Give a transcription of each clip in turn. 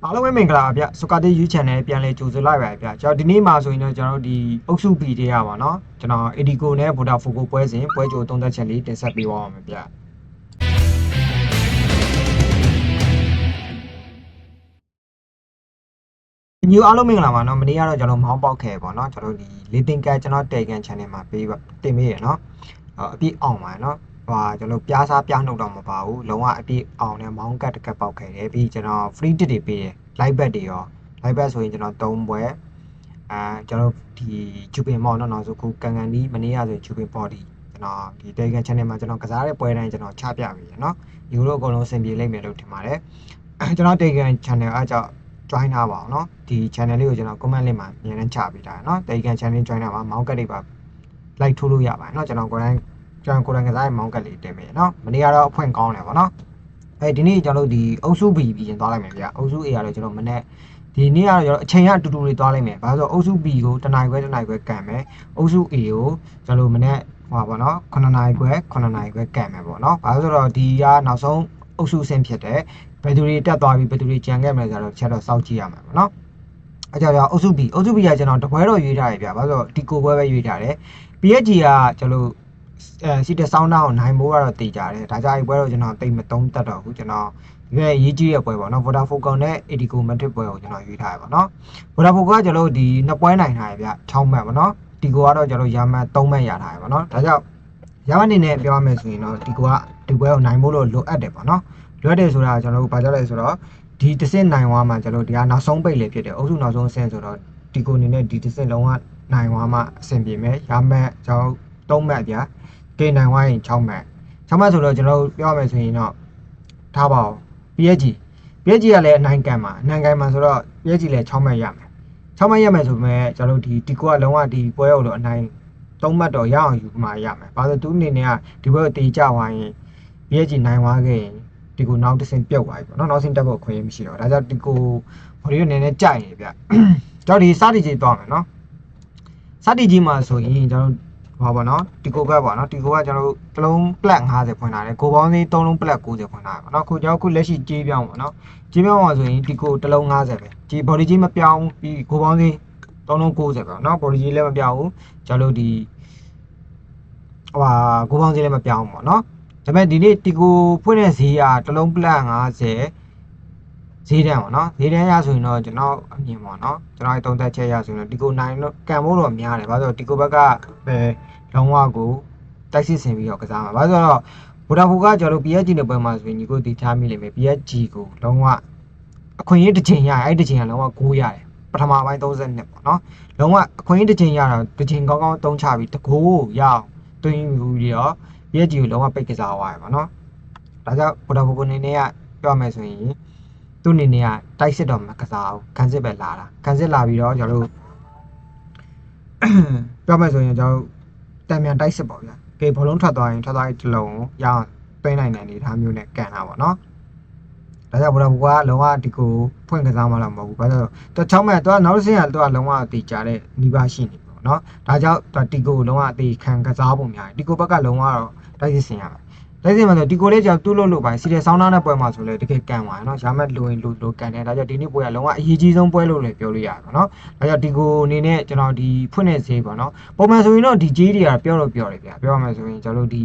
အားလုံးပဲမင်္ဂလာပါဗျစကာတီ YouTube channel ပြန်လည်ကြိုဆိုလိုက်ပါဗျကျွန်တော်ဒီနေ့မှာဆိုရင်တော့ကျွန်တော်တို့ဒီအုပ်စု B တွေကပါเนาะကျွန်တော် Edico နဲ့ Vodafone ပွဲစဉ်ပွဲကြိုသုံးသက်ချက်လေးတင်ဆက်ပေးပါအောင်ဗျညူအားလုံးမင်္ဂလာပါเนาะမနေ့ကတော့ကျွန်တော်မောင်းပေါက်ခဲ့ပေါ့เนาะကျွန်တော်ဒီလေးတင်ကတ်ကျွန်တော် Telegram channel မှာပေးတင်ပေးရเนาะအပြည့်အောင်ပါเนาะ ဟာကျွန်တော်ပြားစားပြားနှုတ်တော့မပါဘူးလုံးဝအပြည့်အောင်နဲ့မောင်းကတ်တကက်ပေါက်ခဲ့တယ်ပြီးကျွန်တော် free tip တွေပေးတယ် live bet တွေရော live bet ဆိုရင်ကျွန်တော်3ပွဲအာကျွန်တော်ဒီဂျူပင်ပေါ့နော်နောက်ဆိုခုကန်ကန်ဒီမနေ့ကဆိုဂျူပင်ပေါ့ဒီကျွန်တော်ဒီ Telegram channel မှာကျွန်တော်ကစားတဲ့ပွဲတိုင်းကျွန်တော်ချပြပေးရနော်ဒီလိုအကုန်လုံးအဆင်ပြေလိမ့်မယ်လို့ထင်ပါတယ်ကျွန်တော် Telegram channel အားကြောင့် join ထားပါအောင်နော်ဒီ channel လေးကိုကျွန်တော် comment လေးမှာအမြဲတမ်းချပေးထားရနော် Telegram channel join ထားပါမောင်းကတ်တွေပါ like ထိုးလို့ရပါတယ်နော်ကျွန်တော်ကိုယ်တိုင် ကျွန်တော်ကိုယ်တိုင်ကစားရင်မောင်းကက်လေးတင်ပေးရနော်မနေ့ကတော့အဖွင့်ကောင်းတယ်ပေါ့နော်အဲဒီနေ့ကျွန်တော်တို့ဒီအုပ်စု B ပြင်သွားလိုက်မယ်ဗျာအုပ်စု A ကတော့ကျွန်တော်မနေ့ဒီနေ့ကတော့ကျွန်တော်အချိန်ရတူတူလေးသွားလိုက်မယ်ဘာလို့ဆိုအုပ်စု B ကိုတနိုင်ခွဲတနိုင်ခွဲကန်မယ်အုပ်စု A ကိုကျွန်တော်မနေ့ဟိုပါနော်9နိုင်ခွဲ9နိုင်ခွဲကန်မယ်ပေါ့နော်ဘာလို့ဆိုတော့ဒီကနောက်ဆုံးအုပ်စုအဆင့်ဖြစ်တယ်ဘယ်သူတွေတက်သွားပြီဘယ်သူတွေကြံခဲ့မယ်ဆိုတော့ချက်တော့စောင့်ကြည့်ရမှာပေါ့နော်အကြောင်ကြောင့်အုပ်စု B အုပ်စု B ကကျွန်တော်တပွဲတော့ရွေးထားရပြဘာလို့ဒီကိုပွဲပဲရွေးထားတယ် PSG ကကျွန်တော် အဲစီတဆောင်းတောင်းနိုင်မိုးကတော့တည်ကြတယ်ဒါကြောင့်ဒီပွဲတော့ကျွန်တော်တိတ်မသုံးတတ်တော့ဘူးကျွန်တော်ဒီကရေးကြီးတဲ့ပွဲပေါ့နော် Vodafone နဲ့ Edico Matrix ပွဲကိုကျွန်တော်ရွေးထားရပါတော့ Vodafone ကကျွန်တော်ဒီနှစ်ပွဲနိုင်ထားရဗျ6မှတ်ပေါ့နော်ဒီကိုကတော့ကျွန်တော်ရာမှတ်3မှတ်ရထားရပါတော့ဒါကြောင့်ရာမှတ်အနေနဲ့ပြောရမယ်ဆိုရင်တော့ဒီကိုကဒီပွဲကိုနိုင်မိုးလို့လိုအပ်တယ်ပေါ့နော်လိုအပ်တယ်ဆိုတာကျွန်တော်တို့ဘာကြောင့်လဲဆိုတော့ဒီတစ်စင်းနိုင်သွားမှကျွန်တော်ဒီကနောက်ဆုံးပိတ်လေဖြစ်တယ်အုပ်စုနောက်ဆုံးအဆင့်ဆိုတော့ဒီကိုအနေနဲ့ဒီတစ်စင်းလုံးဝနိုင်သွားမှအဆင်ပြေမယ်ရာမှတ်ကျွန်တော် 3မှတ်ဗျာကေနိုင်သွားရင်6မှတ်6မှတ်ဆိုတော့ကျွန်တော်တို့ပြောရမယ်ဆိုရင်တော့ထားပါဦး PSG PSG ကလည်းအနိုင်ကန်မှာအနိုင်ကန်မှာဆိုတော့ PSG လည်း6မှတ်ရမယ်6မှတ်ရမယ်ဆိုပေမဲ့ကျွန်တော်တို့ဒီဒီကိုကလုံးဝဒီပွဲကိုတော့အနိုင်3မှတ်တော့ရအောင်ယူမှရမယ်ဘာလို့သူအနေနဲ့ကဒီပွဲကိုတေးကြသွားရင် PSG နိုင်သွားခဲ့ရင်ဒီကိုနောက်တစ်ဆင့်ပြုတ်သွားပြီပေါ့နော်နောက်ဆင့်တက်ဖို့ခွင့်ရမရှိတော့ဒါကြောင့်ဒီကိုဘော်ဒီကိုနည်းနည်းကြိုက်နေဗျကျွန်တော်ဒီစတီကြီးသွားမယ်နော်စတီကြီးမှာဆိုရင်ကျွန်တော် ဟောပါနော်ဒီကိုကပါနော်ဒီကိုကကျွန်တော်တို့တစ်လုံး plat 50ဖွင့်ထားတယ်ကိုပေါင်းသေး3လုံး plat 90ဖွင့်ထားတယ်ပေါ့နော်ခုကျွန်တော်ခုလက်ရှိကြေးပြောင်းပေါ့နော်ကြေးပြောင်းပါဆိုရင်ဒီကိုတစ်လုံး50ပဲဒီ body ကြီးမပြောင်းပြီးကိုပေါင်းသေး3လုံး90ပဲပေါ့နော် body ကြီးလည်းမပြောင်းဘူးကျွန်တော်တို့ဒီဟိုဟာကိုပေါင်းသေးလည်းမပြောင်းဘူးပေါ့နော်ဒါပေမဲ့ဒီနေ့ဒီကိုဖွင့်တဲ့ဈေးကတစ်လုံး plat 50 ဈေးတန်းပေါ့နော်ဈေးတန်းရဆိုရင်တော့ကျွန်တော်အမြင်ပေါ့နော်ကျွန်တော်တုံးသက်ချက်ရဆိုရင်တော့ဒီကိုနိုင်တော့ကံမိုးတော့များတယ်ဘာလို့လဲဆိုတော့ဒီကိုဘက်ကပဲလုံးဝကိုတိုက်စစ်ဆင်ပြီးတော့ကစားမှာဘာလို့လဲဆိုတော့ Vodafone ကကျွန်တော်တို့ PSG နဲ့ပွဲမှာဆိုရင်ညီကိုတီထားမိလိမ့်မယ် PSG ကိုလုံးဝအခွင့်အရေးတစ်ချိန်ရအဲ့တစ်ချိန်ကလုံးဝ9ရတယ်ပထမပိုင်း32ပေါ့နော်လုံးဝအခွင့်အရေးတစ်ချိန်ရတော့တစ်ချိန်ကောင်းကောင်းတုံးချပြီးတကိုးရအောင်တွင်းယူပြီးတော့ PSG ကိုလုံးဝပိတ်ကစားသွားရပါတော့ဒါကြောင့် Vodafone အနေနဲ့ကပြောမယ်ဆိုရင် သူ့အနေနဲ့ကတိုက်စစ်တော့မကစားဘူးခံစစ်ပဲလာတာခံစစ်လာပြီးတော့ကျွန်တော်တို့ပြောမယ်ဆိုရင်ကျွန်တော်တို့တံမြန်တိုက်စစ်ပေါ့ဗျာကဲဘောလုံးထွက်သွားရင်ထွက်သွားရင်တစ်လုံးရအောင်သွင်းနိုင်တဲ့အနေအထားမျိုးနဲ့ကန်တာပေါ့နော်ဒါကြောင့်ဘောလုံးကလုံးဝဒီကိုဖွင့်ကစားမှတော့မဟုတ်ဘူးဘာလို့လဲတော့6မဲ့တော့နောက်တစ်ဆင့်ကတော့လုံးဝအတီကြတဲ့နီးပါးရှိနေပေါ့နော်ဒါကြောင့်ဒီကိုလုံးဝအတီခံကစားပုံများတယ်ဒီကိုဘက်ကလုံးဝတော့တိုက်စစ်ဆင်ရမယ် လက်စင်မှာဆိုဒီကိုလေးကြောင့်တူးလို့လို့ပါစီတယ်ဆောင်းသားနဲ့ပွဲမှာဆိုလဲတကယ်ကန်ပါရနော်ရမက်လိုရင်လိုလိုကန်တယ်ဒါကြောင့်ဒီနေ့ပွဲကလုံးဝအရေးကြီးဆုံးပွဲလို့လည်းပြောလို့ရပါနော်ဒါကြောင့်ဒီကိုအနေနဲ့ကျွန်တော်ဒီဖွင့်နေသေးပါနော်ပုံမှန်ဆိုရင်တော့ဒီကြီးတွေကပြောတော့ပြောတယ်ဗျာပြောရမယ်ဆိုရင်ကျွန်တော်တို့ဒီ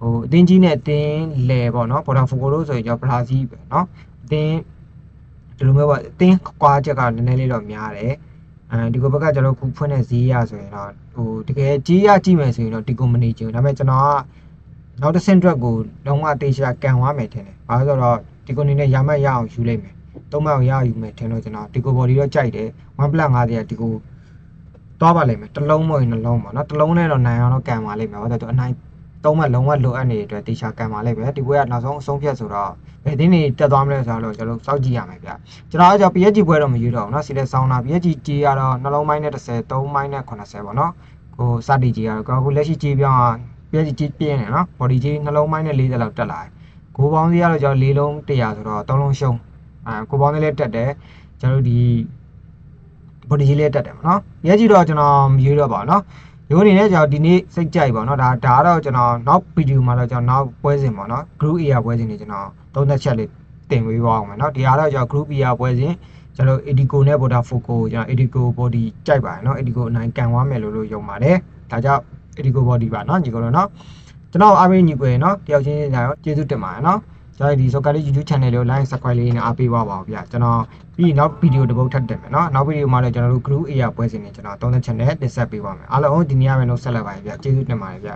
ဟိုအတင်းကြီးနဲ့အတင်းလဲပေါ့နော်ဘော်ဒါဖိုကိုလို့ဆိုရင်ကျွန်တော်ဘရာဇီးပဲနော်အတင်းဒီလိုမျိုးပေါ့အတင်းကွာချက်ကနည်းနည်းလေးတော့များတယ်အဲဒီကိုဘက်ကကျွန်တော်ခုဖွင့်တဲ့ဈေးရဆိုရင်တော့ဟိုတကယ်ကြီးရကြည့်မယ်ဆိုရင်တော့ဒီကိုမနေချင်ဘူးဒါပေမဲ့ကျွန်တော်က နောက်တစ်ဆင့်အတွက်ကိုလုံးဝတေချာကန်သွားမယ်ထင်တယ်။ဘာလို့ဆိုတော့ဒီကိုနေနဲ့ရမတ်ရအောင်ယူလိုက်မယ်။သုံးမအောင်ရအောင်ယူမယ်ထင်လို့ကျွန်တော်ဒီကိုဘော်ဒီတော့ကြိုက်တယ်။1.50ရာဒီကိုသွားပါလိမ့်မယ်။တစ်လုံးမဟုတ်ရင်နှလုံးပေါ့နော်။တစ်လုံးနဲ့တော့နိုင်အောင်တော့ကန်ပါလိမ့်မယ်။ဘာလို့ဆိုတော့အနိုင်သုံးမလုံးဝလိုအပ်နေတဲ့အတွက်တေချာကန်ပါလိမ့်မယ်။ဒီပွဲကနောက်ဆုံးအဆုံးဖြတ်ဆိုတော့ဘယ်တင်းနေတက်သွားမလဲဆိုတော့ကျွန်တော်စောင့်ကြည့်ရမယ်ဗျ။ကျွန်တော်အကြော PSG ပွဲတော့မယူတော့ဘူးနော်။စီလက်ဆောင်းတာ PSG ကြီးကတော့နှလုံးမိုင်းနဲ့30 3မိုင်းနဲ့80ပေါ့နော်။ဟိုစတီကြီးကတော့ကျွန်တော်အခုလက်ရှိကြီးပြောင်း ပြီးတော့ကြီးပြင်းတယ်နော် body ကြီးနှလုံးပိုင်းနဲ့40လောက်တက်လာတယ်ဂိုးပေါင်းစီကတော့ကျွန်တော်၄လုံး100ဆိုတော့3လုံးရှုံးအဲဂိုးပေါင်းစီလည်းတက်တယ်ကျွန်တော်တို့ဒီ body ကြီးလည်းတက်တယ်ပေါ့နော်ရဲကြီးတော့ကျွန်တော်မရွေးတော့ပါနော်ရိုးအနေနဲ့ကျွန်တော်ဒီနေ့စိတ်ကြိုက်ပါတော့ဒါဒါတော့ကျွန်တော်နောက်ဗီဒီယိုမှာတော့ကျွန်တော်နောက်ပွဲစဉ်ပါနော် group A ပွဲစဉ်တွေကျွန်တော်သုံးသက်ချက်လေးတင်ပေးပါအောင်မယ်နော်ဒီဟာတော့ကျွန်တော် group A ပွဲစဉ်ကျွန်တော် Edico နဲ့ Botafogo ကျွန်တော် Edico body ကြိုက်ပါတယ်နော် Edico အနိုင်ကန်သွားမယ်လို့လို့ယုံပါတယ်ဒါကြောင့် ဒီကိုဘော်ဒီပါနော်ညီကိုတို့နော်ကျွန်တော်အားပေးညီကိုရနော်တယောက်ချင်းညာရောကျေးဇူးတင်ပါတယ်နော်ကျွန်တော်ဒီ Soccer League YouTube channel လေးကို like subscribe လေးနဲ့အားပေးပါပါဗျာကျွန်တော်ပြီးနောက်ဗီဒီယိုတစ်ပုဒ်ထပ်တင်မယ်နော်နောက်ဗီဒီယိုမှာလည်းကျွန်တော်တို့ group area ပွဲစဉ်နဲ့ကျွန်တော်သုံးသက်ချက်နဲ့တင်ဆက်ပေးပါမယ်အားလုံးဒီနေ့ရမယ်လို့ဆက်လက်ပါဗျာကျေးဇူးတင်ပါတယ်ဗျာ